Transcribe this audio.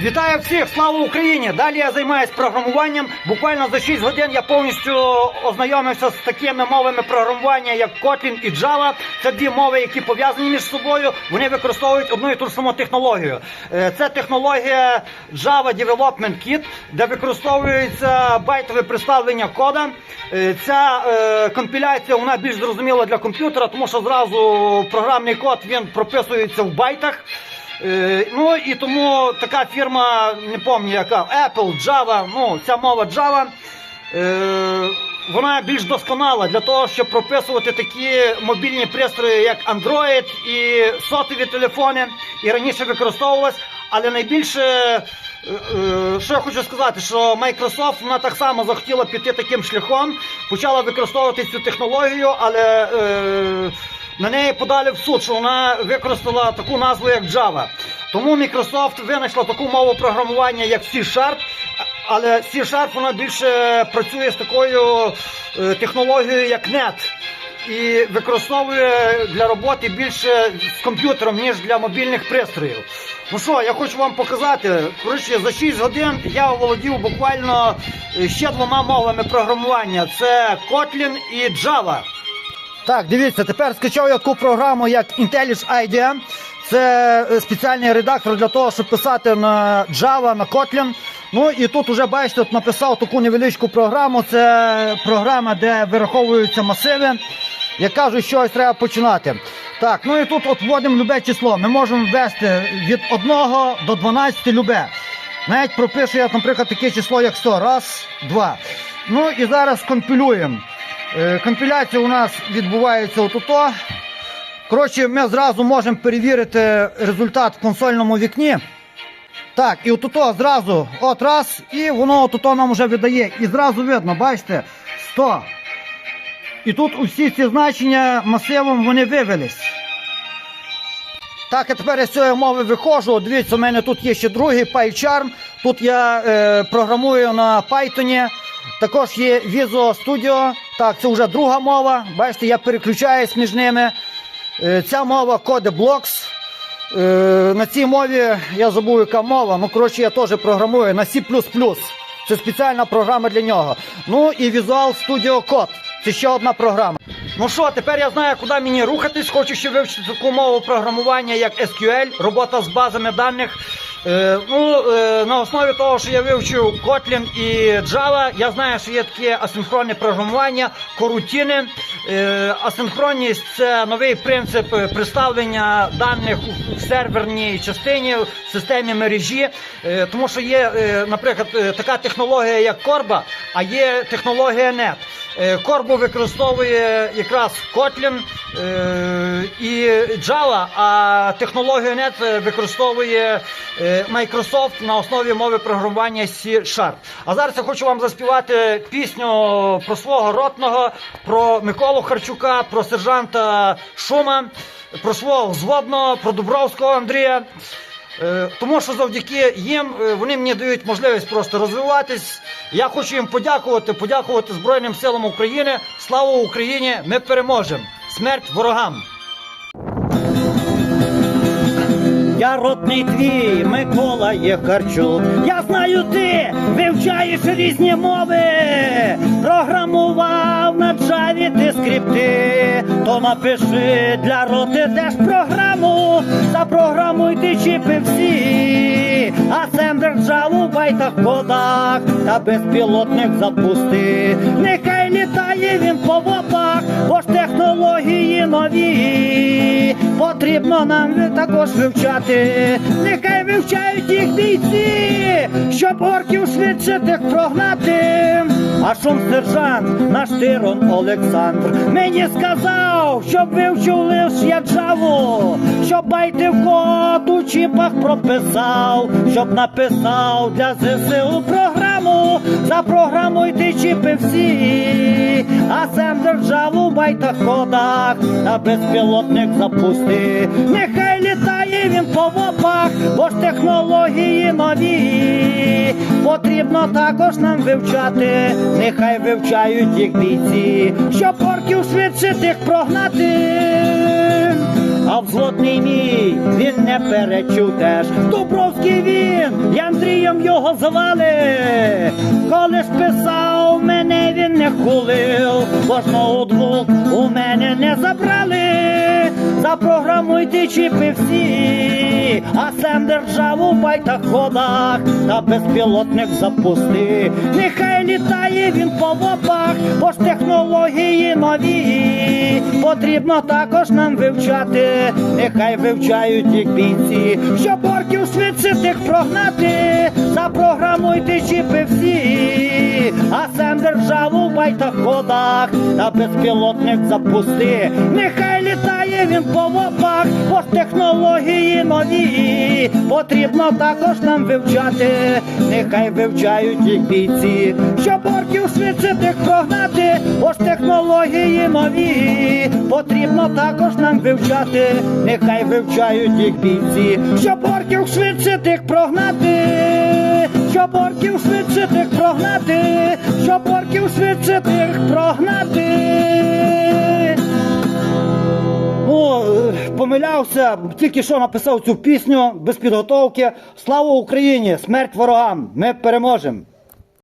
Вітаю всіх! Слава Україні! Далі я займаюся програмуванням. Буквально за 6 годин я повністю ознайомився з такими мовами програмування, як Kotlin і Java. Це дві мови, які пов'язані між собою. Вони використовують одну і ту ж саму технологію. Е, Це технологія Java Development Kit, де використовується байтове представлення кода. Е, Ця е, компіляція вона більш зрозуміла для комп'ютера, тому що зразу програмний код він прописується в байтах. Е, Ну і тому така фірма, не пам'ятаю яка, Apple, Java, ну ця мова Java, е, вона більш досконала для того, щоб прописувати такі мобільні пристрої, як Android і сотові телефони, і раніше використовувалась, але найбільше. е, е, Що я хочу сказати, що Microsoft вона так само захотіла піти таким шляхом, почала використовувати цю технологію, але на неї подали в суд, що вона використала таку назву, як Java. Тому Microsoft винайшла таку мову програмування, як C-Sharp, але C-Sharp вона більше працює з такою е, технологією, як NET. І використовує для роботи більше з комп'ютером, ніж для мобільних пристроїв. Ну що, я хочу вам показати. Коротше, за 6 годин я оволодів буквально е, ще двома мовами програмування: це Kotlin і Java. Так, дивіться, тепер скачав я таку програму, як IntelliJ IDEA. Це е, спеціальний редактор для того, щоб писати на Java, на Kotlin. Ну і тут вже бачите, от написав таку невеличку програму. Це програма, де вираховуються масиви. Як кажуть, щось треба починати. Так, ну і тут от вводимо любе число. Ми можемо ввести від 1 до 12 любе. Навіть пропишу я, наприклад, таке число, як 100. Раз, два. Ну і зараз компілюємо. Е, Компіляція у нас відбувається отуто. Коротше, ми зразу можемо перевірити результат в консольному вікні. Так, і отуто зразу, от раз, і воно отуто нам вже видає. І зразу видно, бачите, 100. І тут усі ці значення масивом вони вивелись. Так, а тепер я з цієї мови виходжу. Дивіться, у мене тут є ще другий PyCharm. Тут я е, програмую на Python. Також є Visual Studio. Так, це вже друга мова. Бачите, я переключаюсь між ними. Е, ця мова CodeBlocks. Е, на цій мові я забув, яка мова. Ну, коротше, я теж програмую на C. Це спеціальна програма для нього. Ну і Visual Studio Code. Це ще одна програма. Ну що, тепер я знаю, куди мені рухатись. Хочу ще вивчити таку мову програмування, як SQL, робота з базами даних. Е, ну, е, на основі того, що я вивчив Kotlin і Java, я знаю, що є таке асинхронне програмування, корутіни. Е, асинхронність це новий принцип представлення даних в серверній частині, в системі мережі. Тому що є, наприклад, така технологія, як Корба, а є технологія NET. Е, Корбу використовує якраз Kotlin е, і Java, а технологію NET використовує е, Microsoft на основі мови програмування C-Sharp. А зараз я хочу вам заспівати пісню про свого ротного, про Миколу Харчука, про сержанта Шума, про свого взводного, про Дубровського Андрія. Е, Тому що завдяки їм е, вони мені дають можливість просто розвиватись. Я хочу їм подякувати, подякувати Збройним силам України. Слава Україні! Ми переможемо! Смерть ворогам! Я родний твій, Микола Єхарчук. Я знаю, ти вивчаєш різні мови. Програмував на джаві ти скрипти. То напиши для роти теж програму. Запрограмуй ти чіпи всі. А сендер джаву в байтах кодах та безпілотник запусти. Нехай літає він по вопах, бо ж технології нові. Потрібно нам також вивчати. Нехай вивчають їх бійці, щоб орків швидше тих прогнати. А шум сержант, наш тирон Олександр, мені сказав, щоб вивчив лиш я джаву, щоб байти в код у чіпах прописав, щоб написав для ЗСУ програму. Запрограмуйте чіпи всі, а сам державу в байтах кодах та безпілотник запусти. Нехай літає він по вопах, бо ж технології нові. Потрібно також нам вивчати, нехай вивчають їх бійці, щоб орків швидше тих прогнати. А взводний мій він не перечув теж. Дубровський він, і Андрієм його звали. Коли ж писав, мене він не хулив, бо ж ноутбук у мене не забрали. Запрограмуйте чіпи всі, а сам державу в байтаходах та безпілотник запусти. Нехай літає він по вопах, бо ж технології нові. Потрібно також нам вивчати, нехай вивчають їх бійці, щоб орків швидше тих прогнати. Запрограмуйте чіпи всі, а сам державу в байтаходах та безпілотних запусти. Нехай літає він по вопах, бо ж технології нові. Потрібно також нам вивчати, нехай вивчають їх бійці, щоб орків швидше прогнати, бо ж технології нові. Потрібно також нам вивчати, нехай вивчають їх бійці, щоб орків швидше тих прогнати, щоб орків швидше прогнати, щоб орків швидше прогнати. Помилявся, тільки що написав цю пісню без підготовки. Слава Україні! Смерть ворогам! Ми переможемо!